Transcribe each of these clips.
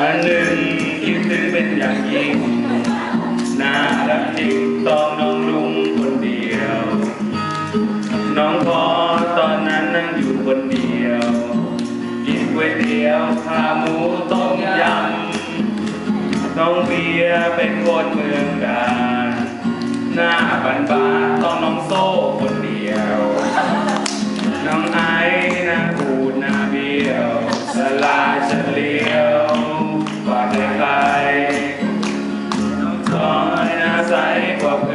อันหนึ่งคิดถึงเป็นอย่างยิ่งน่ารักจริงต้องน้องลุงคนเดียว น้องพอตอนนั้นนั่งอยู่คนเดียว กินก๋วยเตี๋ยวขาหมูต้มยำน้องเบียเป็นคนเมืองดานหน้าบันบาต้องน้องโซ่คนเดียว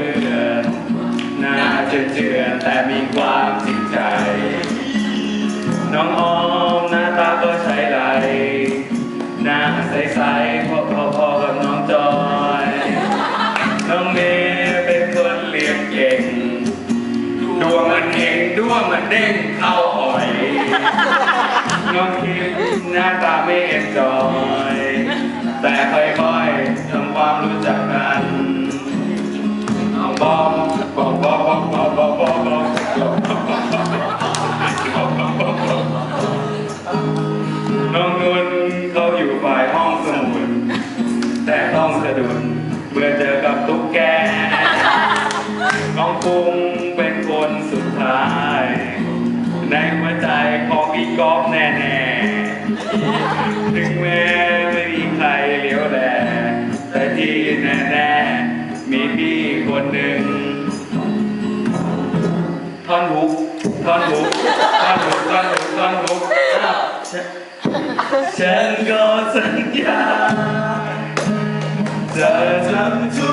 มื่อนหน้าเจือแต่มีความจริงใจ น้องออมหน้าตาก็ใช้ไรหน้าใสๆพอพอๆกับน้องจอย น้องเมย์เป็นคนเรียนเก่งดวงมันเองดวงมันเด้งเข้าอ่อย น้องคิมหน้าตาไม่เอ็นจอย แต่ค่อยๆทำ น้องเป็นคนสุดท้าย ในหัวใจของพี่ก๊อฟแน่ๆ ถึงแม้ไม่มีใครเลี้ยวแลแต่ที่แน่ๆ มีพี่คนหนึ่งท่อนฮุกท่อนฮุกท่อนฮุกท่อนฮุกท่อนฮุกฉันฉันก็สัญญาจะทำทุก